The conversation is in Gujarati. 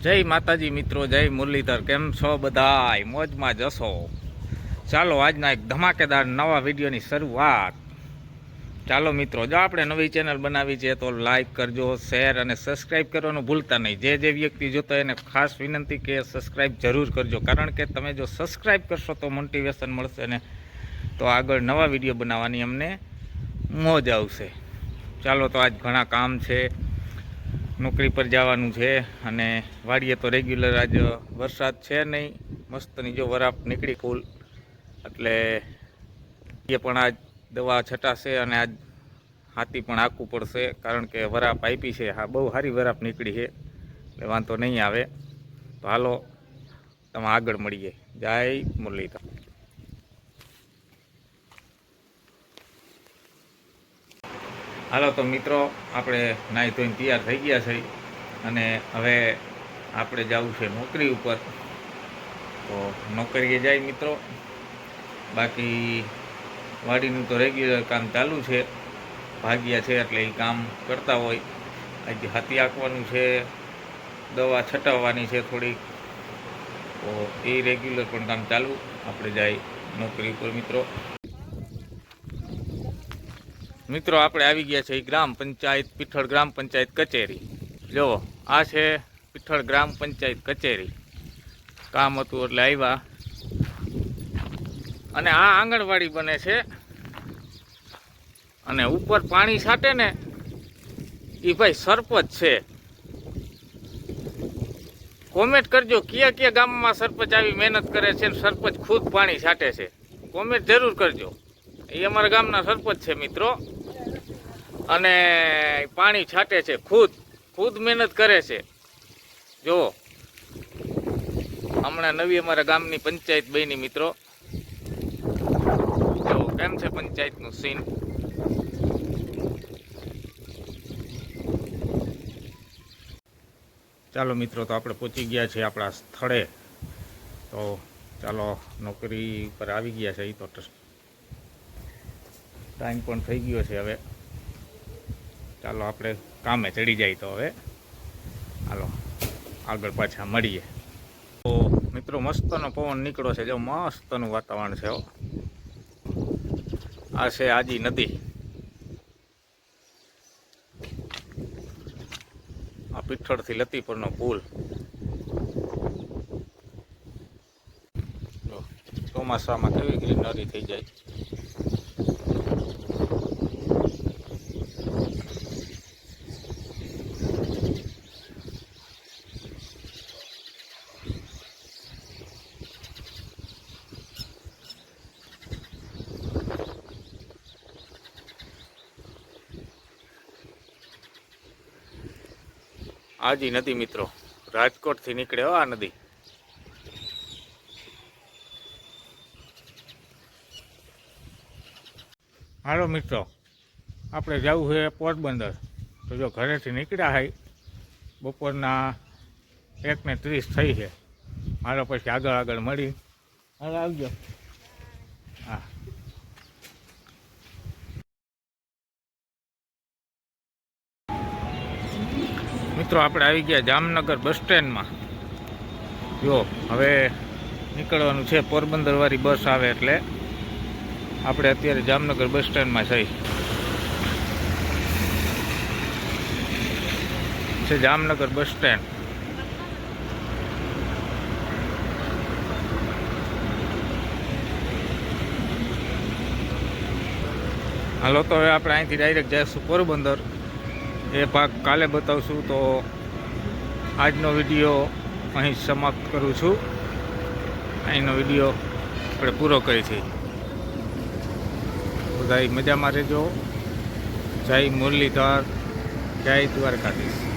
જય માતાજી મિત્રો, જય મુરલીધર. કેમ છો બધાય? મોજમાં જશો ચાલો આજના એક ધમાકેદાર નવા વિડીયોની શરૂઆત. ચાલો મિત્રો, જો આપણે નવી ચેનલ બનાવી છે તો લાઈક કરજો, શેર અને સબસ્ક્રાઈબ કરવાનું ભૂલતા નહીં. જે જે વ્યક્તિ જોતો એને ખાસ વિનંતી કે સબસ્ક્રાઈબ જરૂર કરજો. કારણ કે તમે જો સબસ્ક્રાઈબ કરશો તો મોટિવેશન મળશે ને તો આગળ નવા વીડિયો બનાવવાની અમને મોજ આવશે. ચાલો તો આજ ઘણા કામ છે. નોકરી પર જવાનું છે અને વાડીએ તો રેગ્યુલર આજ વરસાદ છે નહીં. મસ્તની જો વરાપ નીકળી ફૂલ. એટલે એ પણ આજ દવા છટાશે અને આજ હાથી પણ આખું પડશે કારણ કે વરાપ આપી છે. હા, બહુ સારી વરાપ નીકળી છે. એટલે વાંધો નહીં આવે. તો હાલો, તમે આગળ મળીએ. જય મુરલીધર. હાલો, તો મિત્રો, આપણે નાહી ધોઈને તૈયાર થઈ ગયા છે અને હવે આપણે જવું છે નોકરી ઉપર. તો નોકરીએ જાય મિત્રો. બાકી વાડીનું તો રેગ્યુલર કામ ચાલુ છે. ભાગ્યા છે એટલે એ કામ કરતા હોય. આજે હાથી આંકવાનું છે, દવા છટાવવાની છે થોડીક. તો એ રેગ્યુલર પણ કામ ચાલુ. આપણે જાય નોકરી ઉપર મિત્રો. મિત્રો, આપણે આવી ગયા છે ગ્રામ પંચાયત, પીઠળ ગ્રામ પંચાયત કચેરી. જુઓ આ છે પીઠળ ગ્રામ પંચાયત કચેરી. કામ હતું એટલે આવ્યા. અને આ આંગણવાડી બને છે. અને ઉપર પાણી છાંટે ને એ ભાઈ સરપંચ છે. કોમેન્ટ કરજો, કયા કયા ગામમાં સરપંચ આવી મહેનત કરે છે સરપંચ ખુદ પાણી છાંટે છે. કોમેન્ટ જરૂર કરજો. એ અમારા ગામના સરપંચ છે મિત્રો. અને પાણી છાંટે છે, ખુદ ખુદ મહેનત કરે છે. જો હમણાં નવી અમારા ગામની પંચાયત બની મિત્રો. જો કેમ છે પંચાયતનું સીન ચાલો મિત્રો, તો આપણે પહોંચી ગયા છીએ આપણા સ્થળે. તો ચાલો, નોકરી પર આવી ગયા છે એ તો ટાઈમ પણ થઈ ગયો છે હવે. ચાલો આપણે કામે ચડી જાય તો હવે. હાલો, આગળ પાછા મળીએ. તો મિત્રો, મસ્તનો પવન નીકળ્યો છે. જો મસ્તનું વાતાવરણ છે આ છે આજી નદી. આ પીઠળથી લતીપુરનો પુલ. ચોમાસામાં કેવી ગ્રીનરી થઈ જાય. આજી નદી મિત્રો. રાજકોટથી નીકળે આ નદી. હાલો મિત્રો, આપણે જવું છે પોરબંદર. તો જો ઘરેથી નીકળ્યા હોય બપોરના એકને ત્રીસ થઈ છે. હાલો પછી આગળ આગળ મળી. હાલો, આવજો હા મિત્રો, આપણે આવી ગયા જામનગર બસ સ્ટેન્ડમાં. જો, હવે નીકળવાનું છે, પોરબંદરવાળી બસ આવે એટલે આપણે અત્યારે જામનગર બસ સ્ટેન્ડમાં જઈ. છે જામનગર બસ સ્ટેન્ડ. હાલો, તો હવે આપણે અહીંથી ડાયરેક્ટ જઈશું પોરબંદર. એ ભાગ કાલે બતાવશું તો આજનો વીડિયો અહીં સમાપ્ત કરું છું. અહીંનો વીડિયો આપણે પૂરો કરી છે. બધા મજામાં રહેજો. જય મુરલીધર, જય દ્વારકાધીશ.